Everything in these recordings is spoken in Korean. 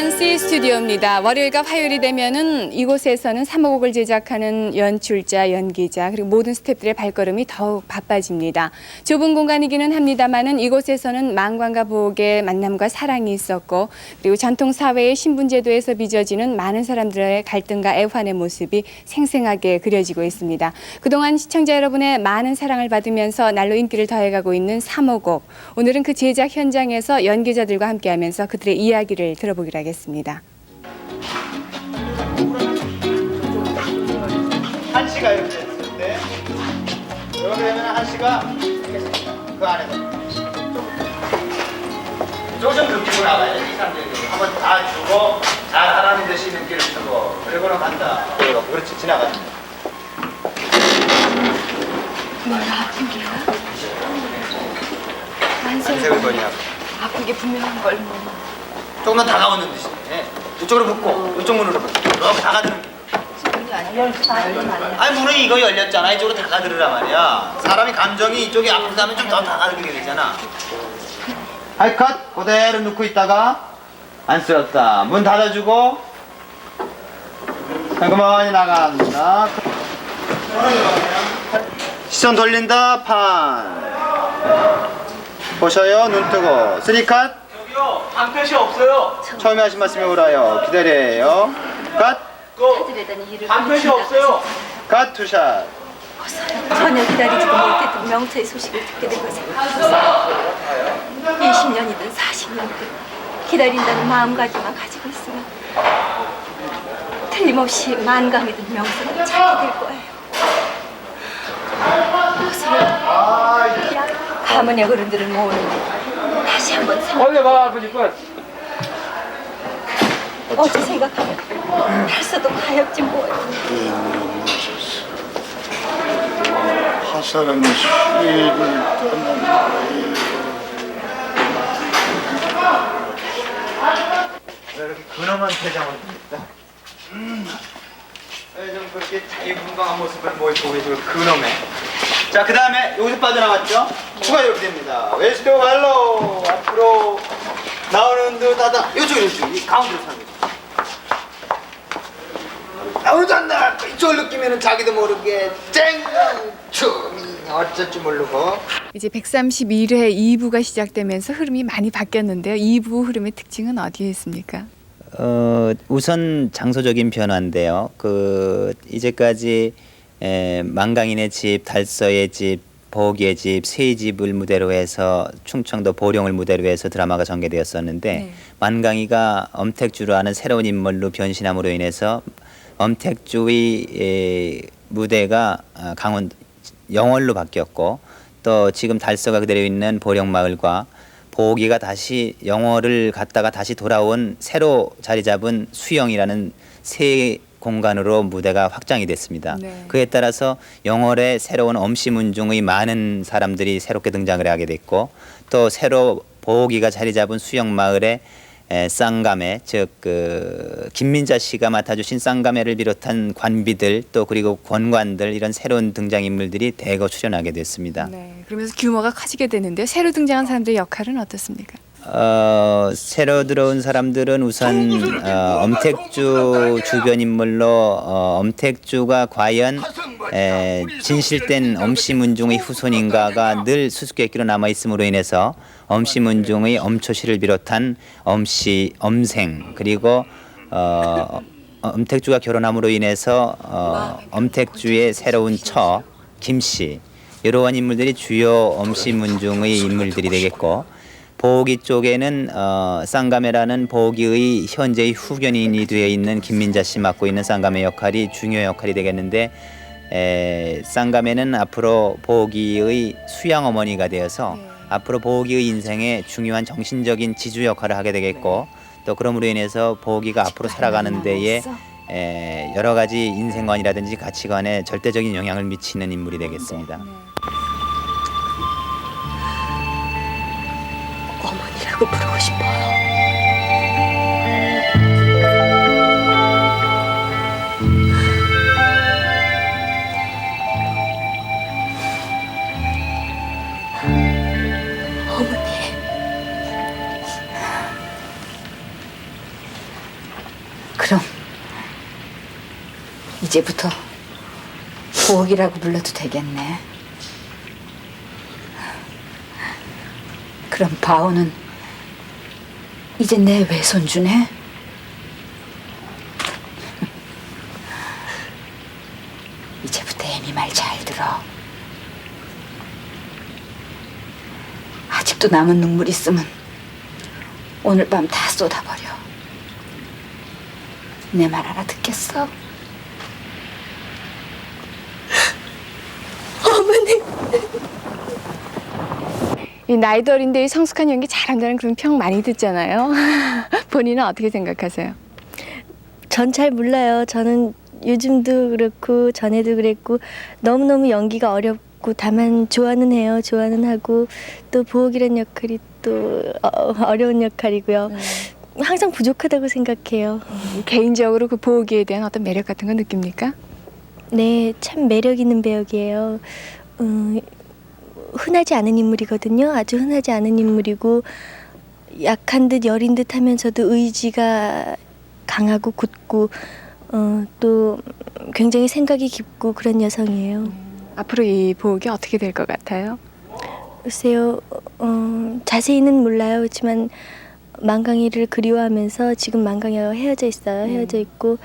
여기는 KBS 스튜디오입니다. 월요일과 화요일이 되면은 이곳에서는 사모곡을 제작하는 연출자, 연기자 그리고 모든 스태프들의 발걸음이 더욱 바빠집니다. 좁은 공간이기는 합니다만은 이곳에서는 망관과 보옥의 만남과 사랑이 있었고 그리고 전통 사회의 신분제도에서 빚어지는 많은 사람들의 갈등과 애환의 모습이 생생하게 그려지고 있습니다. 그동안 시청자 여러분의 많은 사랑을 받으면서 날로 인기를 더해가고 있는 사모곡. 오늘은 그 제작 현장에서 연기자들과 함께하면서 그들의 이야기를 들어보기로 하겠습니다. 한 씨가 이렇게 됐을 때 이렇게 되면 한 씨가 그 안에서 조금 느끼고 나가야 돼. 이 사람들이 한번 다 주고 잘하라는 듯이 눈길을 주고 그리고는 간다. 그리고 그렇지 지나가는 거야. 안색을 거냐? 아픈 게 분명한 걸 뭐. 조금만 다가오는 듯이 예. 이쪽으로 붙고 이쪽 문으로 붙고. 이렇게 다 가드는 게 아니 문이 이거 열렸잖아. 이쪽으로 다가들으란 말이야. 사람이 감정이 이쪽에 아프다면 좀 더 다가들게 되잖아. 하이 컷. 그대로 놓고 있다가 안쓰럽다. 문 닫아주고. 그만히 나간다 시선 돌린다. 판. 보셔요. 눈 뜨고. 쓰리 컷 저기요 방패시 없어요. 처음에 하신 말씀이 오라요 기다려요 컷그 찾으려더니 일을 방패시 끝내준다. 없어요. 컷 투샷 전혀 기다리지도 못했던 명처의 소식을 듣게 된 것에 20년이든 40년이든 기다린다는 마음가짐만 가지고 있으면 틀림없이 만강이든 명성을 찾게 될 거예요. 옷을 가문의 어른들을 모으는 다시 한번 생각. 원래 봐 아버지 것. 어찌 생각하면 벌써도 가엾지 뭐예요. 시를 떠나는 왜 이렇게 근엄한 표정을 봅니까? 음. 왜좀 그렇게 자유분방한 모습을 보이고 계시고 근엄해 자 그 다음에 여기서 빠져나갔죠? 추가 이렇게 됩니다 웨스트 발로 앞으로 나오는 듯 하다 이쪽 이쪽 이 가운데로 사는 거죠 나오지 않나 이쪽을 느끼면 자기도 모르게 쨍춤이 어쩔 줄 모르고 이제 131회 2부가 시작되면서 흐름이 많이 바뀌었는데요. 2부 흐름의 특징은 어디에 있습니까? 어, 우선 장소적인 변화인데요. 그 이제까지 에, 망강인의 집, 달서의 집, 보기의 집, 세 집을 무대로 해서 충청도 보령을 무대로 해서 드라마가 전개되었었는데 네. 만강이가 엄택주로 하는 새로운 인물로 변신함으로 인해서 엄택주의 에, 무대가 아, 강원 영월로 바뀌었고 또 지금 달서가 그대로 있는 보령마을과 보기가 다시 영월을 갔다가 다시 돌아온 새로 자리 잡은 수영이라는 새 공간으로 무대가 확장이 됐습니다. 네. 그에 따라서 영월에 새로운 엄시 문중의 많은 사람들이 새롭게 등장을 하게 됐고 또 새로 보기가 자리 잡은 수영 마을에 에, 쌍감회 즉그 김민자 씨가 맡아주신 쌍감회를 비롯한 관비들 또 그리고 권관들 이런 새로운 등장 인물들이 대거 출연하게 됐습니다. 네. 그러면서 규모가 커지게 되는데 새로 등장한 사람들의 역할은 어떻습니까? 어, 새로 들어온 사람들은 우선 어, 엄택주 주변 인물로 어, 엄택주가 과연 에, 진실된 엄시문중의 후손인가가 늘 수수께끼로 남아 있음으로 인해서 엄시문중의 엄초씨를 비롯한 엄씨, 엄생 그리고 어, 엄택주가 결혼함으로 인해서 어, 엄택주의 새로운 처 김씨 이러한 인물들이 주요 엄시문중의 인물들이 되겠고 보기 쪽에는 어, 쌍가메라는 보기의 현재의 후견인이 되어 있는 김민자 씨 맡고 있는 쌍가메 역할이 중요 역할이 되겠는데 에, 쌍가메는 앞으로 보기의 수양 어머니가 되어서 앞으로 보기의 인생에 중요한 정신적인 지주 역할을 하게 되겠고 또 그럼으로 인해서 보기가 앞으로 살아가는 데에 에, 여러 가지 인생관이라든지 가치관에 절대적인 영향을 미치는 인물이 되겠습니다. 어 머니라고 부르고 싶어요. 어머니. 그럼 이제부터 부엌이라고 불러도 되겠네. 그럼 바오는 이제 내 외손주네? 이제부터 애미 말 잘 들어. 아직도 남은 눈물 있으면 오늘 밤 다 쏟아버려. 내 말 알아듣겠어? 이 나이도 어린데 이 성숙한 연기 잘한다는 그런 평 많이 듣잖아요. 본인은 어떻게 생각하세요? 전 잘 몰라요. 저는 요즘도 그렇고 전에도 그랬고 너무너무 연기가 어렵고 다만 좋아는 해요. 좋아는 하고 또 보옥이란 역할이 또 어, 어려운 역할이고요. 항상 부족하다고 생각해요. 개인적으로 그 보기에 대한 어떤 매력 같은 거 느낍니까? 네, 참 매력 있는 배역이에요. 음, 흔하지 않은 인물이거든요. 아주 흔하지 않은 인물이고 약한 듯 여린 듯 하면서도 의지가 강하고 굳고 어, 또 굉장히 생각이 깊고 그런 여성이에요. 앞으로 이 보기 어떻게 될 것 같아요? 글쎄요, 어, 자세히는 몰라요. 그렇지만 만강이를 그리워하면서 지금 만강이와 헤어져 있어요. 헤어져 있고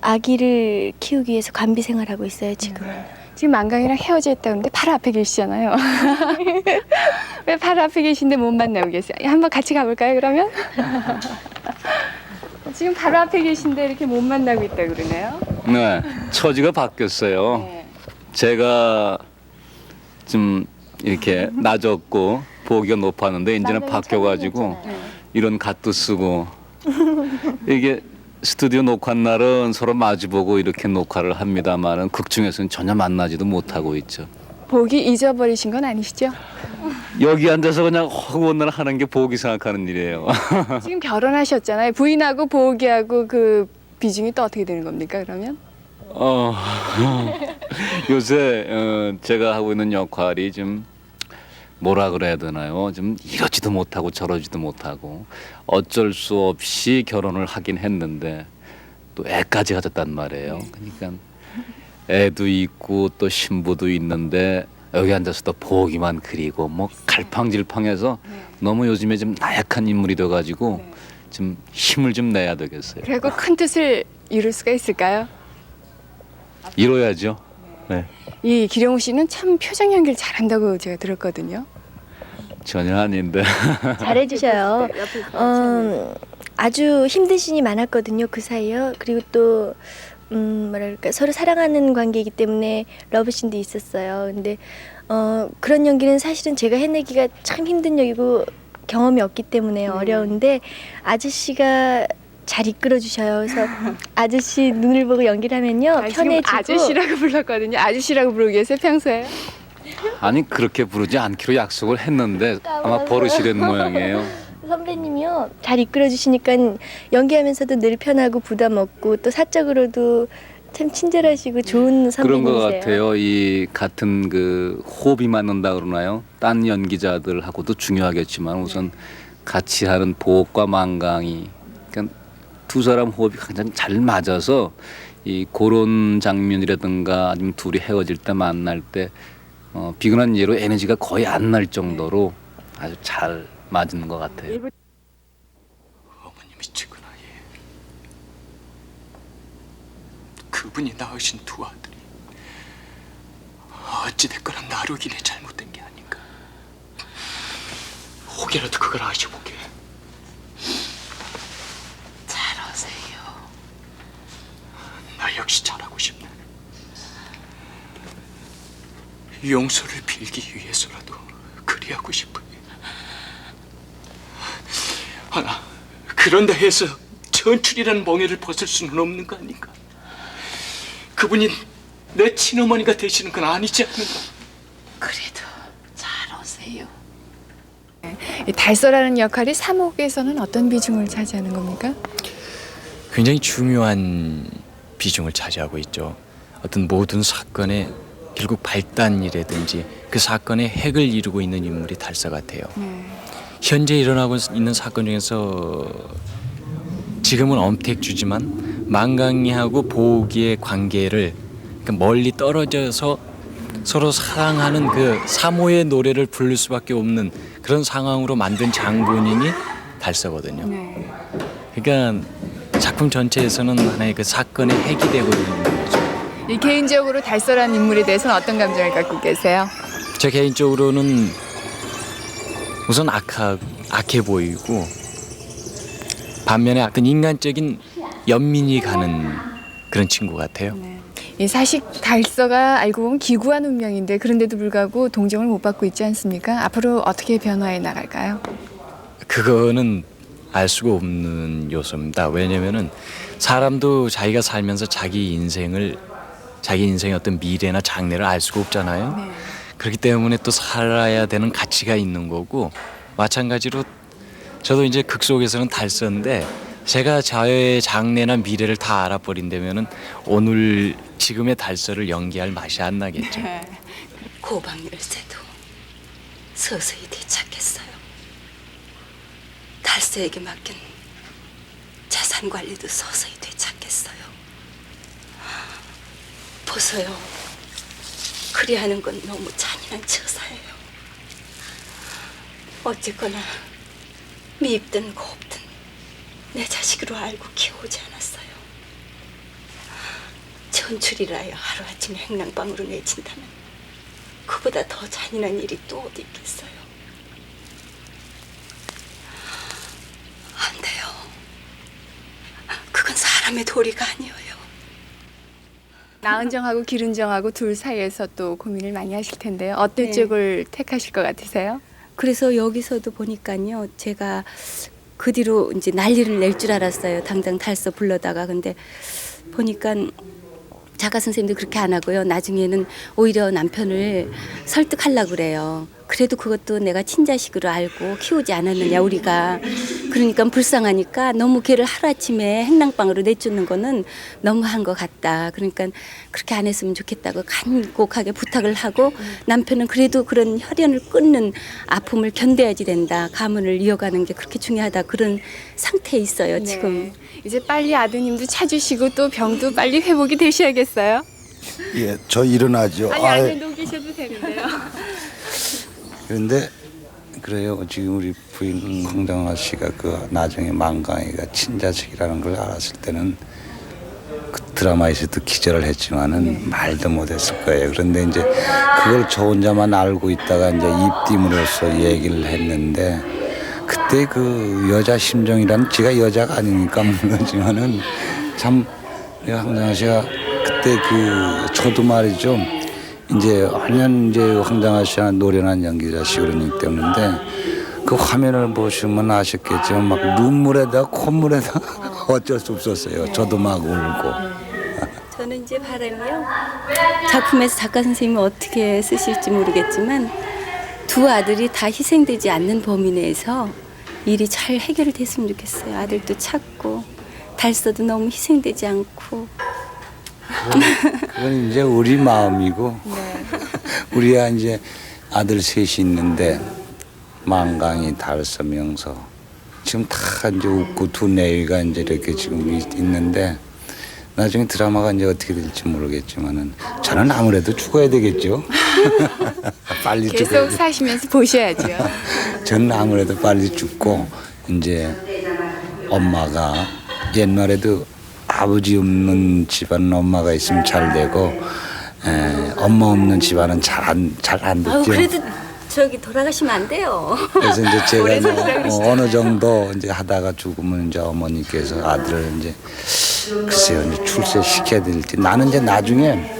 아기를 키우기 위해서 관비 생활하고 있어요. 지금 은. 지금 만강이랑 헤어져 있다는데 바로 앞에 계시잖아요. 왜 바로 앞에 계신데 못 만나고 계세요? 한번 같이 가볼까요, 그러면? 지금 바로 앞에 계신데 이렇게 못 만나고 있다 그러네요. 네, 처지가 바뀌었어요. 네. 제가 좀 이렇게 낮았고 보기가 높았는데 이제는 바뀌어가지고 이런 갓도 쓰고 이게 스튜디오 녹화 날은 서로 마주보고 이렇게 녹화를 합니다만은 극 중에서는 전혀 만나지도 못하고 있죠. 보기 잊어버리신 건 아니시죠? 여기 앉아서 그냥 허구원날 하는 게 보기 생각하는 일이에요. 지금 결혼하셨잖아요. 부인하고 보기하고 그 비중이 또 어떻게 되는 겁니까, 그러면? 어, 요새 어, 제가 하고 있는 역할이 좀 뭐라 그래야 되나요? 좀 이러지도 못하고 저러지도 못하고 어쩔 수 없이 결혼을 하긴 했는데 또 애까지 가졌단 말이에요. 그러니까 애도 있고 또 신부도 있는데 여기 앉아서 또 보기만 그리고 뭐 갈팡질팡해서 너무 요즘에 좀 나약한 인물이 돼가지고 좀 힘을 좀 내야 되겠어요. 그리고 큰 뜻을 이룰 수가 있을까요? 이뤄야죠. 네. 이 기룡 씨는 참 표정 연기를 잘한다고 제가 들었거든요. 전혀 아닌데. 잘해주셔요. 어, 아주 힘든 씬이 많았거든요. 그 사이요. 그리고 또 음, 뭐랄까 서로 사랑하는 관계이기 때문에 러브씬도 있었어요. 근데 어, 그런 연기는 사실은 제가 해내기가 참 힘든 역이고 경험이 없기 때문에 어려운데 아저씨가 잘 이끌어 주셔요. 그래서 아저씨 눈을 보고 연기를 하면요 아, 지금 편해지고 아저씨라고 불렀거든요. 아저씨라고 부르고 계세요, 평소에? 아니 그렇게 부르지 않기로 약속을 했는데 아마 버릇이 된 모양이에요. 선배님이요 잘 이끌어 주시니까 연기하면서도 늘 편하고 부담 없고 또 사적으로도 참 친절하시고 좋은 그런 것 선배님이세요. 같아요. 이 같은 그 호흡이 맞는다 그러나요? 딴 연기자들하고도 중요하겠지만 우선 같이 하는 만강이 그러니까 두 사람 호흡이 가장 잘 맞아서 이 그런 장면이라든가 아니면 둘이 헤어질 때 만날 때 어, 비근한 예로 에너지가 거의 안 날 정도로 아주 잘 맞는 것 같아요. 어머님이 죽은 아이 그분이 낳으신 두 아들이 어찌됐거나 나루긴에 잘못된 게 아닌가 혹여라도 그걸 아셔보게 잘하세요. 나 역시 잘하고 싶네 용서를 빌기 위해서라도 그리하고 싶으니 하나 그런다 해서 전출이라는 멍에를 벗을 수는 없는 거 아닌가 그분이 내 친어머니가 되시는 건 아니지 않는가 그래도 잘하세요. 이 달서라는 역할이 삼옥에서는 어떤 비중을 차지하는 겁니까? 굉장히 중요한 비중을 차지하고 있죠. 어떤 모든 사건의 결국 발단이라든지 그 사건의 핵을 이루고 있는 인물이 달사 같아요. 현재 일어나고 있는 사건 중에서 지금은 엄택주지만 만강이하고 보기의 관계를 그러니까 멀리 떨어져서 서로 사랑하는 그 사모의 노래를 부를 수밖에 없는 그런 상황으로 만든 장본인이 달서거든요. 네. 그러니까 작품 전체에서는 하나의 그 사건의 핵이 되고 있는 거죠. 이 개인적으로 달서라는 인물에 대해서는 어떤 감정을 갖고 계세요? 제 개인적으로는 우선 악하, 악해 보이고 반면에 약간 인간적인 연민이 가는 그런 친구 같아요. 이 사실 달서가 알고 보면 기구한 운명인데 그런데도 불구하고 동정을 못 받고 있지 않습니까? 앞으로 어떻게 변화해 나갈까요? 그거는 알 수가 없는 요소입니다. 왜냐면은 사람도 자기가 살면서 자기 인생을 자기 인생의 어떤 미래나 장래를 알 수가 없잖아요. 그렇기 때문에 또 살아야 되는 가치가 있는 거고 마찬가지로 저도 이제 극 속에서는 달서인데 제가 저의 장래나 미래를 다 알아버린다면은 오늘 지금의 달서를 연기할 맛이 안 나겠죠. 고방 열쇠도 서서히 되찾겠어요. 달서에게 맡긴 재산 관리도 서서히 되찾겠어요. 보세요. 그리하는 건 너무 잔인한 처사예요. 어쨌거나 미입든 곱든 내 자식으로 알고 키워오지 않았어요. 전출이라야 하루아침에 행랑방으로 내친다면 그보다 더 잔인한 일이 또 어디 있겠어요? 안 돼요. 그건 사람의 도리가 아니에요. 나은정하고 기른정하고 둘 사이에서 또 고민을 많이 하실 텐데요. 어떤 네. 쪽을 택하실 것 같으세요? 그래서 여기서도 보니까요, 제가 그 뒤로 이제 난리를 낼 줄 알았어요. 당장 달서 불러다가 근데 보니까 작가 선생님도 그렇게 안 하고요. 나중에는 오히려 남편을 설득하려고 그래요. 그래도 그것도 내가 친자식으로 알고 키우지 않았느냐 우리가 그러니까 불쌍하니까 너무 걔를 하루아침에 행랑방으로 내쫓는 거는 너무한 것 같다 그러니까 그렇게 안 했으면 좋겠다고 간곡하게 부탁을 하고 남편은 그래도 그런 혈연을 끊는 아픔을 견뎌야지 된다 가문을 이어가는 게 그렇게 중요하다 그런 상태에 있어요 지금 네. 이제 빨리 아드님도 찾으시고 또 병도 빨리 회복이 되셔야겠어요. 예, 저 일어나죠. 아니 아이, 안에 계셔도 되는데요. 그런데 그래요. 지금 우리 부인 황정아 씨가 그 나중에 만강이가 친자식이라는 걸 알았을 때는 그 드라마에서도 기절을 했지만은 말도 못했을 거예요. 그런데 이제 그걸 저 혼자만 알고 있다가 이제 입김으로써 얘기를 했는데 그때 그 여자 심정이란 지가 여자가 아니니까 모르지만은 참 황정아 씨가 그때 그 저도 말이죠. 이제 완전 이제 황정아 씨가 노련한 연기자시 그러기 때문인데 그 화면을 보시면 아셨겠지만 막 눈물에다 콧물에다 어쩔 수 없었어요. 저도 막 울고. 저는 이제 바람이요. 작품에서 작가 선생님이 어떻게 쓰실지 모르겠지만 두 아들이 다 희생되지 않는 범위 내에서 일이 잘 해결됐으면 좋겠어요. 아들도 찾고 달서도 너무 희생되지 않고 그건 이제 우리 마음이고 우리야 이제 아들 셋이 있는데 만강이 달서 명서 지금 다 이제 웃고 두 내위가 이제 이렇게 지금 있- 있는데 나중에 드라마가 이제 어떻게 될지 모르겠지만은 저는 아무래도 죽어야 되겠죠. 빨리 죽어야 계속 돼. 사시면서 보셔야죠. 저는 아무래도 빨리 죽고 이제 엄마가 옛날에도 아버지 없는 집안은 엄마가 있으면 잘 되고 에, 엄마 없는 집안은 잘안잘안 아유 됐죠. 그래도 저기 돌아가시면 안 돼요. 그래서 이제 제가 오래 뭐, 어, 어느 정도 이제 하다가 죽으면 이제 어머니께서 아들을 이제 글쎄요 이제 출세 시켜야 될지 나는 이제 나중에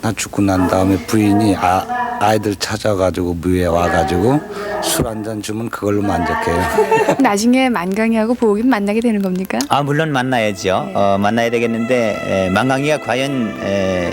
나 죽고 난 다음에 부인이 아, 아이들 찾아가지고 뮤에 와가지고 술 한 잔 주면 그걸로 만족해요. 나중에 만강이하고 보긴 만나게 되는 겁니까? 아 물론 만나야죠. 어, 만나야 되겠는데 에, 만강이가 과연 에,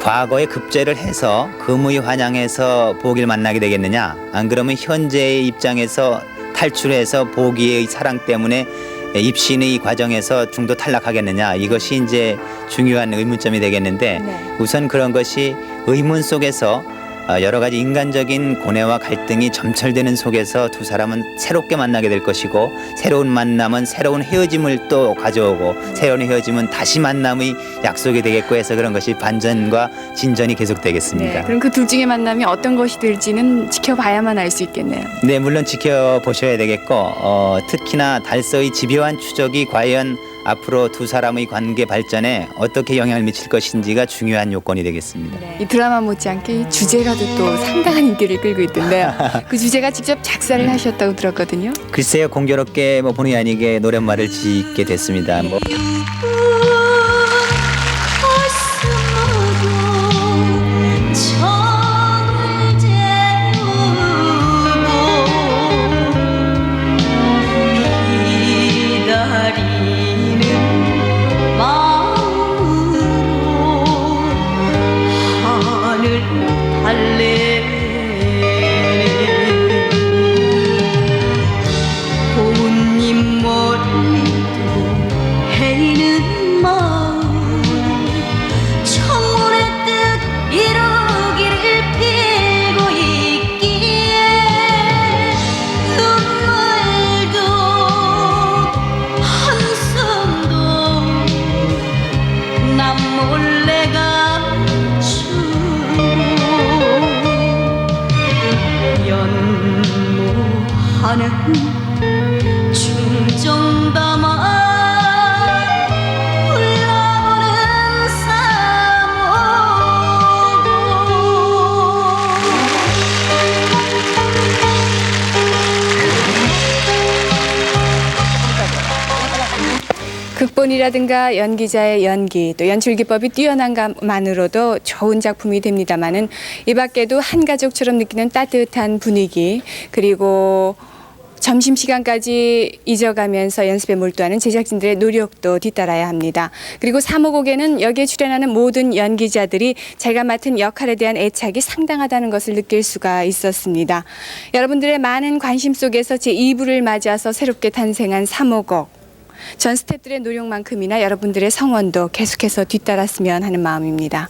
과거에 급제를 해서 금의 환영해서 보기를 만나게 되겠느냐? 안 그러면 현재의 입장에서 탈출해서 보기의 사랑 때문에 에, 입신의 과정에서 중도 탈락하겠느냐? 이것이 이제 중요한 의문점이 되겠는데 네. 우선 그런 것이 의문 속에서 어, 여러 가지 인간적인 고뇌와 갈등이 점철되는 속에서 두 사람은 새롭게 만나게 될 것이고 새로운 만남은 새로운 헤어짐을 또 가져오고 새로운 헤어짐은 다시 만남의 약속이 되겠고 해서 그런 것이 반전과 진전이 계속되겠습니다. 네, 그럼 그 둘 중에 만남이 어떤 것이 될지는 지켜봐야만 알 수 있겠네요. 네, 물론 지켜보셔야 되겠고 어, 특히나 달서의 집요한 추적이 과연 앞으로 두 사람의 관계 발전에 어떻게 영향을 미칠 것인지가 중요한 요건이 되겠습니다. 이 드라마 못지않게 이 주제가 도또 상당한 인기를 끌고 있던데요. 그 주제가 직접 작사를 하셨다고 들었거든요. 글쎄요, 공교롭게 뭐 본의 아니게 노랫말을 짓게 됐습니다. 뭐 극본이라든가 연기자의 연기 또 연출 기법이 뛰어난 것만으로도 좋은 작품이 됩니다마는 이 밖에도 한 가족처럼 느끼는 따뜻한 분위기 그리고 점심 시간까지 잊어가면서 연습에 몰두하는 제작진들의 노력도 뒤따라야 합니다. 그리고 사모곡에는 여기에 출연하는 모든 연기자들이 자기가 맡은 역할에 대한 애착이 상당하다는 것을 느낄 수가 있었습니다. 여러분들의 많은 관심 속에서 제 2부를 맞아서 새롭게 탄생한 사모곡 전 스태프들의 노력만큼이나 여러분들의 성원도 계속해서 뒤따랐으면 하는 마음입니다.